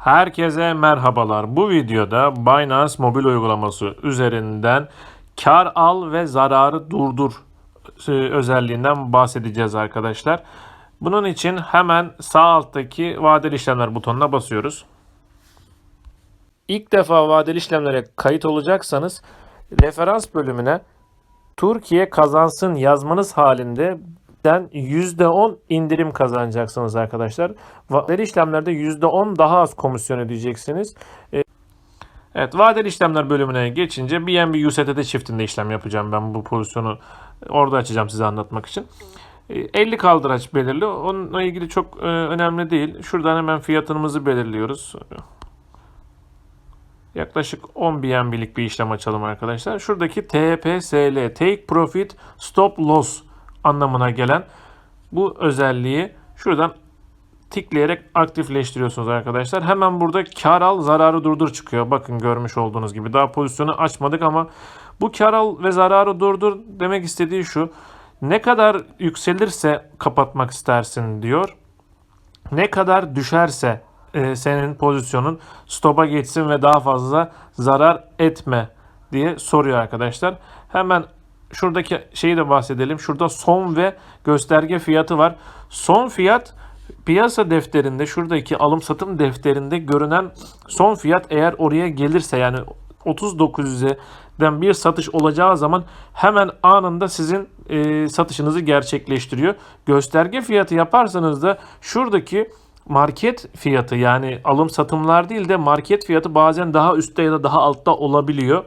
Herkese merhabalar. Bu videoda Binance mobil uygulaması üzerinden kar al ve zararı durdur e, özelliğinden bahsedeceğiz arkadaşlar. Bunun için hemen sağ alttaki vadeli işlemler butonuna basıyoruz. İlk defa vadeli işlemlere kayıt olacaksanız referans bölümüne Türkiye kazansın yazmanız halinde den %10 indirim kazanacaksınız arkadaşlar. Vadeli işlemlerde %10 daha az komisyon ödeyeceksiniz. Ee, Evet vadeli işlemler bölümüne geçince BNB USDT çiftinde işlem yapacağım ben bu pozisyonu orada açacağım size anlatmak için. Ee, 50 kaldıraç belirli. Onunla ilgili çok e, önemli değil. Şuradan hemen fiyatımızı belirliyoruz. Yaklaşık 10 BNB'lik bir işlem açalım arkadaşlar. Şuradaki TPSL, Take Profit Stop Loss anlamına gelen bu özelliği şuradan tıklayarak aktifleştiriyorsunuz arkadaşlar. Hemen burada kar al zararı durdur çıkıyor. Bakın görmüş olduğunuz gibi. Daha pozisyonu açmadık ama bu kar al ve zararı durdur demek istediği şu. Ne kadar yükselirse kapatmak istersin diyor. Ne kadar düşerse e, senin pozisyonun stopa geçsin ve daha fazla zarar etme diye soruyor arkadaşlar. Hemen şuradaki şeyi de bahsedelim. Şurada son ve gösterge fiyatı var. Son fiyat piyasa defterinde şuradaki alım satım defterinde görünen son fiyat eğer oraya gelirse yani 39'den bir satış olacağı zaman hemen anında sizin e, satışınızı gerçekleştiriyor. Gösterge fiyatı yaparsanız da şuradaki market fiyatı yani alım satımlar değil de market fiyatı bazen daha üstte ya da daha altta olabiliyor.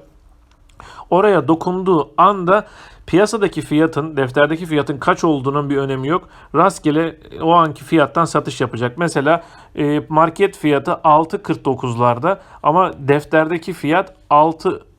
Oraya dokunduğu anda piyasadaki fiyatın, defterdeki fiyatın kaç olduğunun bir önemi yok. Rastgele o anki fiyattan satış yapacak. Mesela e, market fiyatı 6.49'larda ama defterdeki fiyat 6 e,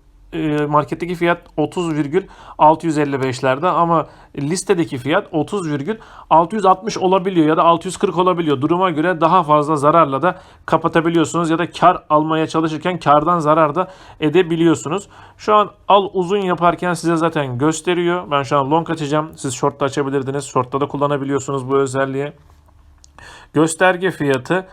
marketteki fiyat 30,655'lerde ama listedeki fiyat 30,660 olabiliyor ya da 640 olabiliyor. Duruma göre daha fazla zararla da kapatabiliyorsunuz ya da kar almaya çalışırken kardan zarar da edebiliyorsunuz. Şu an al uzun yaparken size zaten gösteriyor. Ben şu an long açacağım. Siz short da açabilirdiniz. Short'ta da kullanabiliyorsunuz bu özelliği. Gösterge fiyatı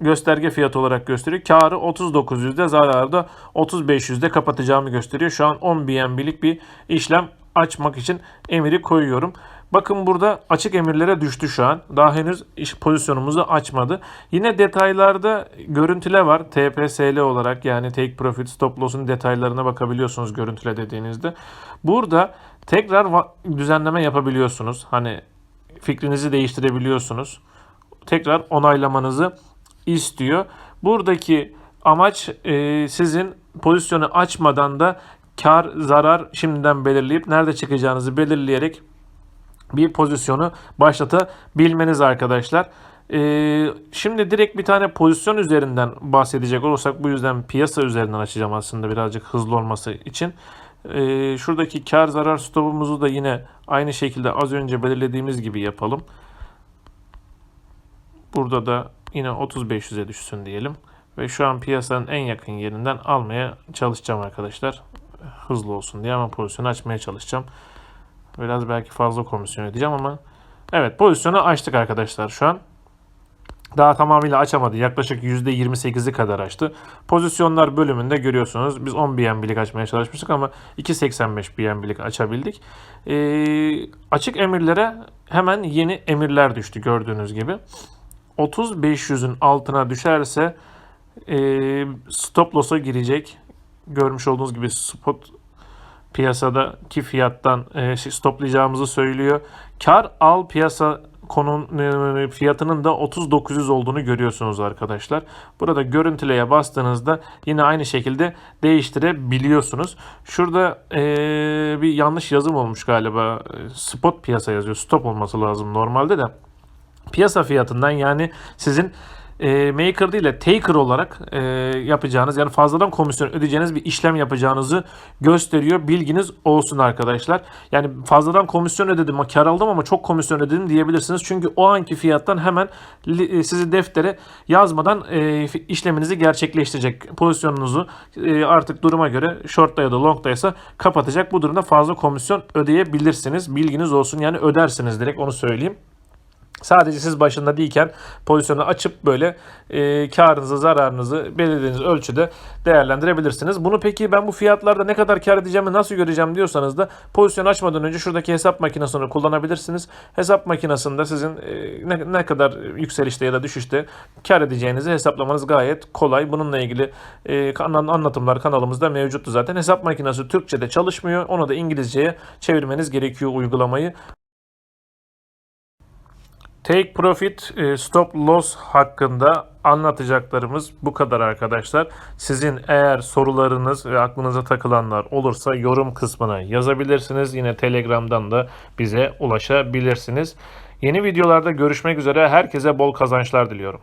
gösterge fiyatı olarak gösteriyor. Karı 39.100'de zararı da 35.100'de kapatacağımı gösteriyor. Şu an 10 BNB'lik bir işlem açmak için emiri koyuyorum. Bakın burada açık emirlere düştü şu an. Daha henüz iş pozisyonumuzu açmadı. Yine detaylarda görüntüle var. TPSL olarak yani Take Profit Stop Loss'un detaylarına bakabiliyorsunuz görüntüle dediğinizde. Burada tekrar düzenleme yapabiliyorsunuz. Hani fikrinizi değiştirebiliyorsunuz. Tekrar onaylamanızı istiyor. Buradaki amaç e, sizin pozisyonu açmadan da kar zarar şimdiden belirleyip nerede çıkacağınızı belirleyerek bir pozisyonu başlatabilmeniz arkadaşlar. Ee, şimdi direkt bir tane pozisyon üzerinden bahsedecek olursak bu yüzden piyasa üzerinden açacağım aslında birazcık hızlı olması için. Ee, şuradaki kar zarar stopumuzu da yine aynı şekilde az önce belirlediğimiz gibi yapalım. Burada da yine 3500'e düşsün diyelim. Ve şu an piyasanın en yakın yerinden almaya çalışacağım arkadaşlar. Hızlı olsun diye ama pozisyonu açmaya çalışacağım. Biraz belki fazla komisyon ödeyeceğim ama evet pozisyonu açtık arkadaşlar şu an. Daha tamamıyla açamadı. Yaklaşık %28'i kadar açtı. Pozisyonlar bölümünde görüyorsunuz. Biz 10 BNB'lik açmaya çalışmıştık ama 2.85 BNB'lik açabildik. Ee, açık emirlere hemen yeni emirler düştü gördüğünüz gibi. 30-500'ün altına düşerse e, stop loss'a girecek. Görmüş olduğunuz gibi spot piyasadaki fiyattan e, stoplayacağımızı söylüyor. Kar al piyasa konun e, fiyatının da 3900 olduğunu görüyorsunuz arkadaşlar. Burada görüntüleye bastığınızda yine aynı şekilde değiştirebiliyorsunuz. Şurada e, bir yanlış yazım olmuş galiba. Spot piyasa yazıyor. Stop olması lazım normalde de piyasa fiyatından yani sizin e, maker değil de taker olarak e, yapacağınız yani fazladan komisyon ödeyeceğiniz bir işlem yapacağınızı gösteriyor. Bilginiz olsun arkadaşlar. Yani fazladan komisyon ödedim, kar aldım ama çok komisyon ödedim diyebilirsiniz. Çünkü o anki fiyattan hemen e, sizi deftere yazmadan e, işleminizi gerçekleştirecek. Pozisyonunuzu e, artık duruma göre short'ta ya da long'daysa kapatacak. Bu durumda fazla komisyon ödeyebilirsiniz. Bilginiz olsun yani ödersiniz direkt onu söyleyeyim. Sadece siz başında değilken pozisyonu açıp böyle e, karınızı, zararınızı belirlediğiniz ölçüde değerlendirebilirsiniz. Bunu peki ben bu fiyatlarda ne kadar kar edeceğimi nasıl göreceğim diyorsanız da pozisyon açmadan önce şuradaki hesap makinesini kullanabilirsiniz. Hesap makinesinde sizin e, ne, ne kadar yükselişte ya da düşüşte kar edeceğinizi hesaplamanız gayet kolay. Bununla ilgili e, anlatımlar kanalımızda mevcuttu zaten. Hesap makinesi Türkçe'de çalışmıyor. Onu da İngilizceye çevirmeniz gerekiyor uygulamayı. Take Profit e, Stop Loss hakkında anlatacaklarımız bu kadar arkadaşlar. Sizin eğer sorularınız ve aklınıza takılanlar olursa yorum kısmına yazabilirsiniz. Yine Telegram'dan da bize ulaşabilirsiniz. Yeni videolarda görüşmek üzere. Herkese bol kazançlar diliyorum.